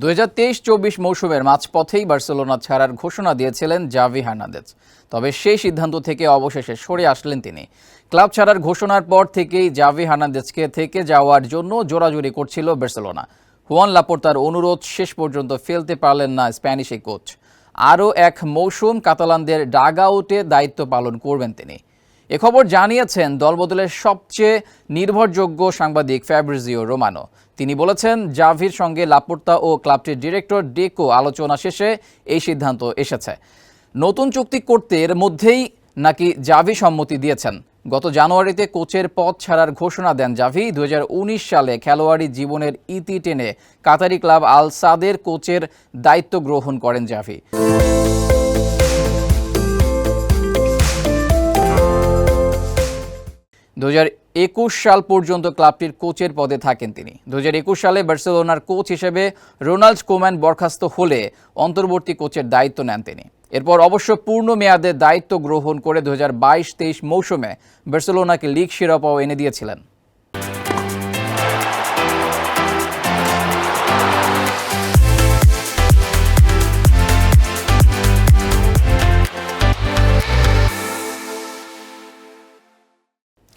দু হাজার তেইশ চব্বিশ মৌসুমের মাঝপথেই বার্সেলোনা ছাড়ার ঘোষণা দিয়েছিলেন জাভি হার্নান্দেজ। তবে সেই সিদ্ধান্ত থেকে অবশেষে সরে আসলেন তিনি। ক্লাব ছাড়ার ঘোষণার পর থেকেই জাভি হার্নান্দেজকে থেকে যাওয়ার জন্য জোরাজুরি করছিল বার্সেলোনা। হুয়ান লাপোর্তার অনুরোধ শেষ পর্যন্ত ফেলতে পারলেন না স্প্যানিশ কোচ। আরও এক মৌসুম কাতালানদের ডাগ আউটে দায়িত্ব পালন করবেন তিনি। এ খবর জানিয়েছেন দলবদলের সবচেয়ে নির্ভরযোগ্য সাংবাদিক ফ্যাব্রিজিও রোমানো। তিনি বলেছেন, জাভির সঙ্গে লাপোর্তা ও ক্লাবটির ডিরেক্টর ডেকো আলোচনা শেষে এই সিদ্ধান্ত এসেছে। নতুন চুক্তি করতে এর মধ্যেই নাকি জাভি সম্মতি দিয়েছেন। গত জানুয়ারিতে কোচের পদ ছাড়ার ঘোষণা দেন জাভি। দু হাজার উনিশ সালে খেলোয়াড়ি জীবনের ইতি টেনে কাতারি ক্লাব আল সাদের কোচের দায়িত্ব গ্রহণ করেন জাভি। দু একুশ সাল পর্যন্ত ক্লাবটির কোচের পদে থাকেন তিনি। দু সালে বার্সেলোনার কোচ হিসেবে রোনাল্ড কোম্যান বরখাস্ত হলে অন্তর্বর্তী কোচের দায়িত্ব নেন তিনি। এরপর অবশ্য পূর্ণ মেয়াদে দায়িত্ব গ্রহণ করে দু হাজার মৌসুমে বার্সেলোনাকে লিগ শিরোপাও এনে দিয়েছিলেন।